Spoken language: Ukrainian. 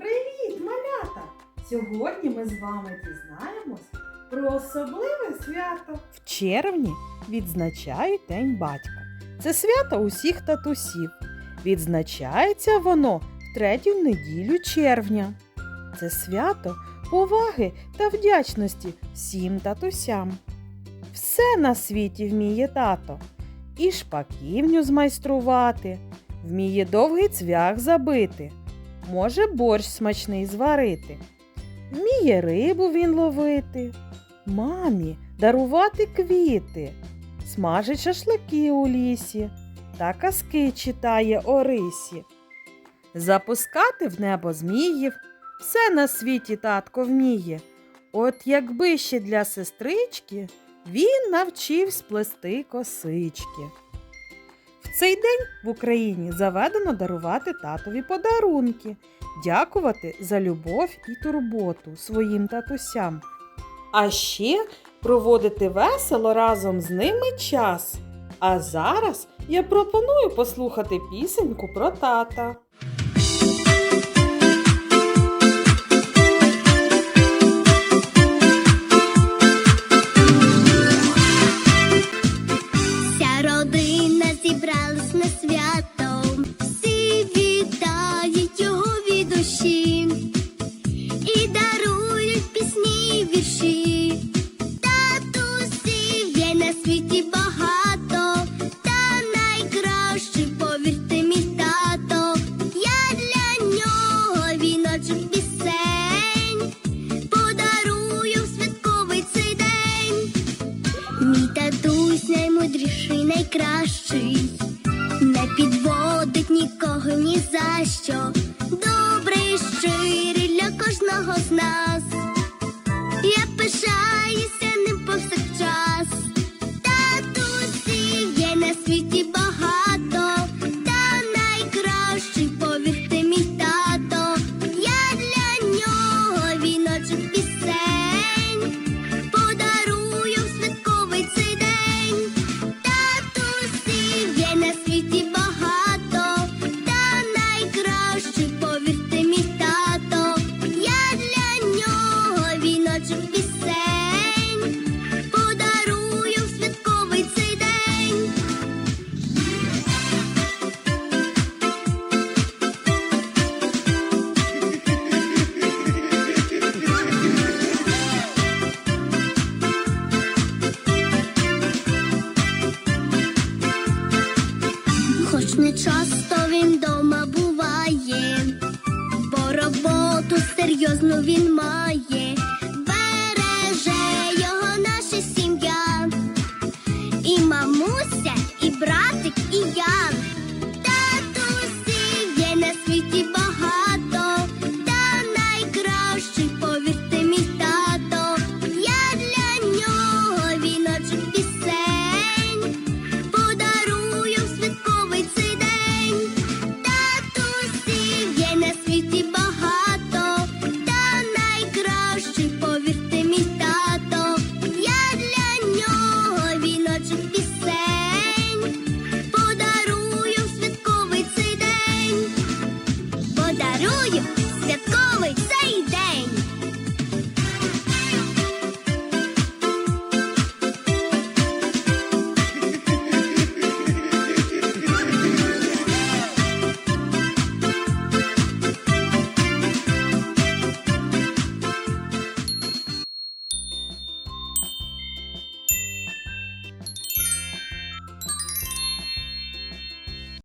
Привіт, малята! Сьогодні ми з вами дізнаємось про особливе свято. В червні відзначають День батька. Це свято усіх татусів. Відзначається воно в третю неділю червня. Це свято поваги та вдячності всім татусям. Все на світі вміє тато. І шпаківню змайструвати, вміє довгий цвях забити, може борщ смачний зварити, вміє рибу він ловити, мамі дарувати квіти, смажить шашлики у лісі та казки читає Орисі. Запускати в небо зміїв все на світі татко вміє. От якби ще для сестрички він навчив сплести косички. Цей день в Україні заведено дарувати татові подарунки, дякувати за любов і турботу своїм татусям. А ще проводити весело разом з ними час. А зараз я пропоную послухати пісеньку про тата. І дарують пісні вірші. Татусів є на світі багато, та найкращий, повірте, мій тато. Я для нього віночок пісень, подарую в святковий цей день. Мій татусь наймудріший, найкращий, не підводить нікого ні за що. Добрий, щирий нас. Не часто він дома буває, бо роботу серйозну він має, береже його наша сім'я, і мамуся, і братик, і я.